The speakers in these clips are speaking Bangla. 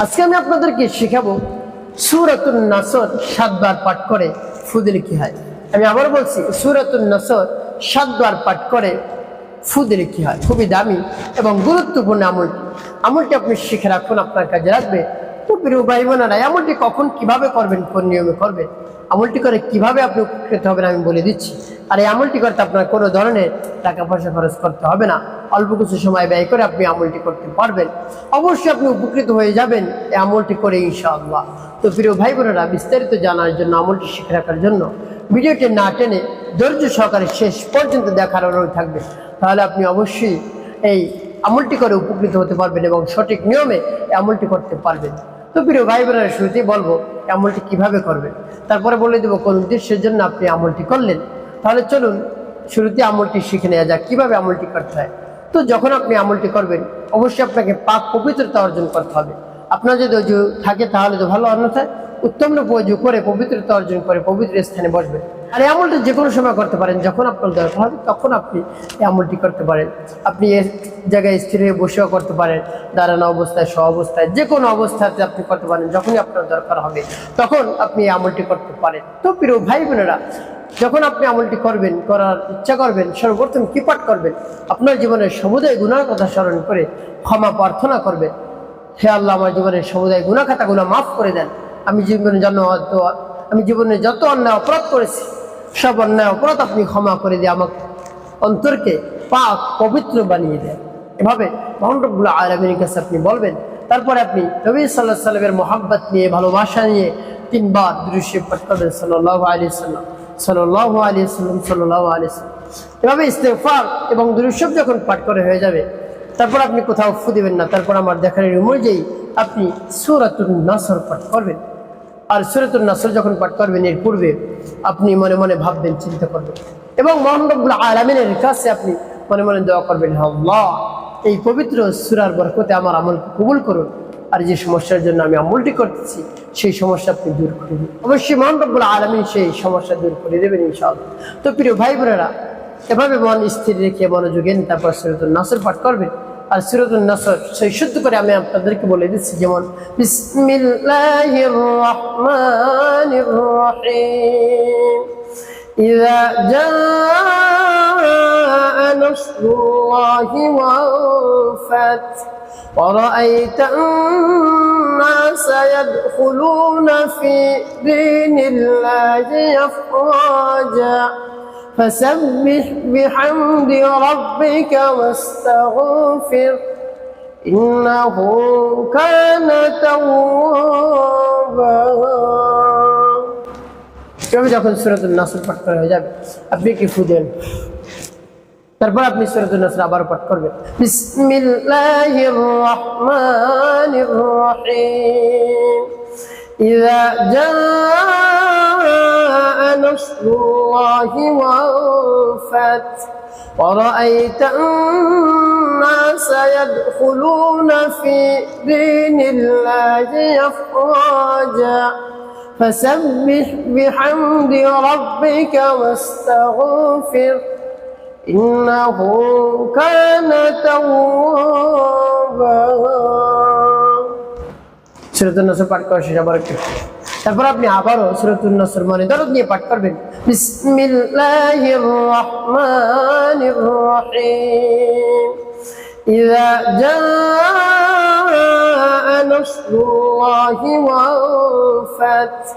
আজকে আমি আপনাদেরকে শেখাবো সুরাতুল নাসর সাতবার পাঠ করে ফুদিল কি হয়। আমি আবার বলছি সুরাতুল নাসর সাতবার পাঠ করে ফুদিল কি হয়। খুবই দামি এবং গুরুত্বপূর্ণ আমলটি আমলটি আপনি শিখে রাখুন, আপনার কাজে রাখবে তো প্রিয় ভাই বোনেরা এই আমলটি কখন কীভাবে করবেন, কোন নিয়মে করবেন, আমলটি করে কীভাবে আপনি উপকৃত হবেন আমি বলে দিচ্ছি। আর এই আমলটি করতে আপনার কোনো ধরনের টাকা পয়সা খরচ করতে হবে না। অল্প কিছু সময় ব্যয় করে আপনি আমলটি করতে পারবেন। অবশ্যই আপনি উপকৃত হয়ে যাবেন এই আমলটি করে, ইনশাআল্লাহ। তো প্রিয় ভাই বোনেরা, বিস্তারিত জানার জন্য, আমলটি শিখে রাখার জন্য ভিডিওটি না টেনে ধৈর্য সহকারে শেষ পর্যন্ত দেখার অনুরোধ থাকবে। তাহলে আপনি অবশ্যই এই আমলটি করে উপকৃত হতে পারবেন এবং সঠিক নিয়মে আমলটি করতে পারবেন। তো প্রিয় ভাই বোনেরা শুরুতেই বলব আমলটি কীভাবে করবেন তারপরে বলে দেবো কোন উদ্দেশ্যের জন্য আপনি আমলটি করলেন। তাহলে চলুন, শুরুতে আমলটি শিখে নেওয়া যাক, কীভাবে আমলটি করতে হয়। তো যখন আপনি আমলটি করবেন, অবশ্যই আপনাকে পাক পবিত্রতা অর্জন করতে হবে। আপনার যদি অজু থাকে, তাহলে তো ভালো, অন্যথায় উত্তম রূপ অজু করে পবিত্রতা অর্জন করে পবিত্র স্থানে বসবেন। আর এই যে কোনো সময় করতে পারেন, যখন আপনার দরকার হবে তখন আপনি এই আমলটি করতে পারেন। আপনি এর জায়গায় স্থির হয়ে বসেও করতে পারেন, দাঁড়ানো অবস্থায় স্ব অবস্থায়, যে কোনো অবস্থাতে আপনি করতে পারেন, যখনই আপনার দরকার হবে তখন আপনি এই আমলটি করতে পারেন। তো প্রিয় ভাই বোনেরা যখন আপনি আমলটি করবেন, করার ইচ্ছা করবেন, সর্বপ্রথম কি পাঠ করবেন? আপনার জীবনের সমুদায় গুণার কথা স্মরণ করে ক্ষমা প্রার্থনা করবেন। হে আল্লাহ, আমার জীবনের সমুদায় গুণা খাতাগুলো মাফ করে দেন। আমি জীবনে জন্য আমি জীবনে যত অন্যায় অপরাধ করেছি সব অন্যায় অপরাধ আপনি ক্ষমা করে দিয়ে আমাকে অন্তরকে পাক, পবিত্র বানিয়ে দেন। এভাবে মহানরবুল্লা আলমীর কাছে আপনি বলবেন, তারপরে আপনি নবী সাল্লাহ সাল্লামের মোহাব্বত নিয়ে, ভালোবাসা নিয়ে তিনবার দৃশ্য পাঠ করবেন সাল্লাহ আলী সাল্লাম সাল্লাহ আলী সাল্লাম সাল্লাহ আলী সাল্লাম এভাবে ইস্তেফার এবং দৃশ্য যখন পাঠ করে হয়ে যাবে, তারপর আপনি কোথাও ফু দেবেন না, তারপর আমার দেখার অনুযায়ী আপনি সুরাতুল নাসর পাঠ করবেন। আর সুরাতুল নাসর যখন পাঠ করবেন, এর পূর্বে আপনি মনে মনে ভাববেন, চিন্তা করবেন। এবং মোহাম্মদুল আলমিনের কাছে আপনি মনে মনে দোয়া করবেন, "হে আল্লাহ, এই পবিত্র সুরার বরকতে আমার আমল কবুল করুন। আর যে সমস্যার জন্য আমি আমলটি করতেছি, সেই সমস্যা আপনি দূর করে দিন। অবশ্যই মোহাম্মদুল আলমিন সেই সমস্যা দূর করে দেবেন, ইনশাআল্লাহ। তো প্রিয় ভাই বোনেরা এভাবে মন স্থির রেখে মনোযোগেন তারপর সুরতুল নাসর পাঠ করবেন। আর সুরতুল নাসর সেই শুদ্ধ করে আমি আপনাদেরকে বলে দিচ্ছি যেমন বিসমিল্লাহির রহমানির রহিম إذا جاء نصر الله والفتح ورأيت الناس يدخلون في دين الله أفواجا فسبح بحمد ربك واستغفر إنه كان توابا এভাবে যখন সুরতুল নাসর পাঠ করা হয়ে যাবে আপনি কি ফু দেন তারপর আপনি সুরতুল নাসর আবার পাঠ করবেন বিসমিল্লাহির রহমানির রহিম إذا جاء نصر الله والفتح ورأيت الناس يدخلون في دين الله أفواجا فسبح بحمد ربك واستغفر إنه كان توابا সুরতুল নসর পাঠ করা শেষ আবার একটু তারপর আপনি আবারও সুরতুল নসর মনে দরদ নিয়ে পাঠ করবেন বিসমিল্লাহির রহমানির রহিম إذا جاء نصر الله والفتح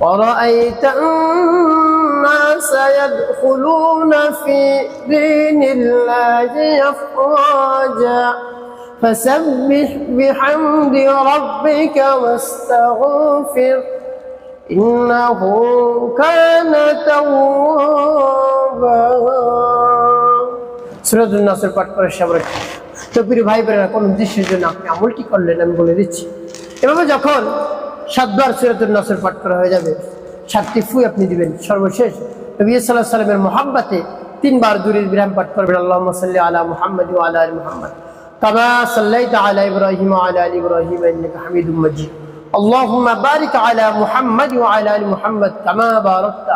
ورأيت الناس يدخلون في دين الله أفواجا فسبح بحمد ربك واستغفر إنه كان توابا সুরতুল নাসর পাঠ করে সবার তো প্রিয় ভাই বোনেরা কোন উদ্দেশ্যের জন্য আপনি আমলটি করলেন আমি বলে দিচ্ছি এভাবে যখন সাতবার সুরতুল নাসর পাঠ করা হয়ে যাবে সাতটি ফুই আপনি দিবেন সর্বশেষ নবী সাল্লাহ সাল্লামের মোহাম্মতে তিনবার দূরের বিরাম পাঠ করবেন আল্লাহ সাল্লি আলা মুহাম্মদ ওয়া আলা আলি মুহাম্মদ কামা সাল্লাইতা আলা ইব্রাহিম ওয়া আলা আলি ইব্রাহিম ইন্নাকা হামিদুম মাজিদ اللهم بارك على محمد وعلى ال محمد كما باركت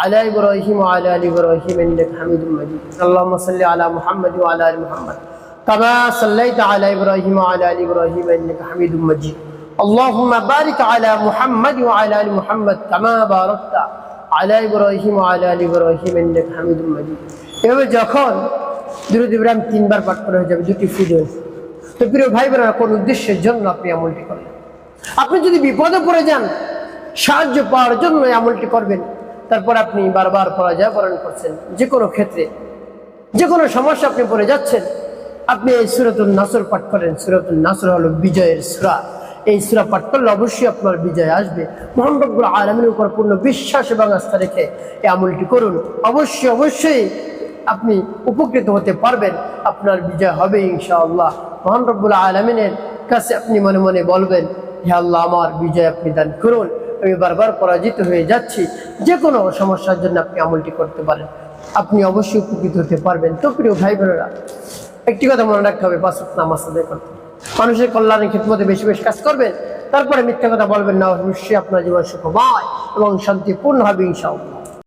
على ابراهيم وعلى ال ابراهيم انك حميد مجيد اللهم صل على محمد وعلى ال محمد كما صليت على ابراهيم وعلى ال ابراهيم انك حميد مجيد اللهم بارك على محمد وعلى ال محمد كما باركت على ابراهيم وعلى ال ابراهيم انك حميد مجيد এভাবে যখন দুরুদ ইব্রাহিম তিনবার পাঠ করা হয়ে যাবে দুটি ফুজন তো প্রিয় ভাই বোনেরা কোন উদ্দেশ্যের জন্য আপনি আমলটি করবেন আপনি যদি বিপদে পড়ে যান, সাহায্য পাওয়ার জন্য আমলটি করবেন। তারপর আপনি বারবার পরাজয় বরণ করছেন যে কোনো ক্ষেত্রে। যে কোনো সমস্যা আপনি পড়ে যাচ্ছেন, আপনি এই সুরতুল নাসর পাঠ করেন। সুরতুল নাসর হলো বিজয়ের সুরা। এই সুরা পাঠ করলে অবশ্যই আপনার বিজয় আসবে। মোহাম্মদুল আলমের উপর পূর্ণ বিশ্বাস এবং আস্থা রেখে এই আমলটি করুন। অবশ্যই অবশ্যই আপনি উপকৃত হতে পারবেন। আপনার বিজয় হবে ইনশাআল্লাহ। রব্বুল আলমিনের কাছে আপনি মনে মনে বলবেন হে আল্লাহ, আমার বিজয় আপনি দান করুন। আমি বারবার পরাজিত হয়ে যাচ্ছি। যে কোনো সমস্যার জন্য আপনি আমলটি করতে পারেন। আপনি অবশ্যই উপকৃত হতে পারবেন। তো প্রিয় ভাই বোনেরা একটি কথা মনে রাখতে হবে পাঁচ নামাজ আদায় করতে। মানুষের কল্যাণের ক্ষেত্রে বেশি বেশি কাজ করবেন। তারপরে মিথ্যা কথা বলবেন না অবশ্যই আপনার জীবন সুখময় এবং শান্তিপূর্ণ হবে ইনশাআল্লাহ।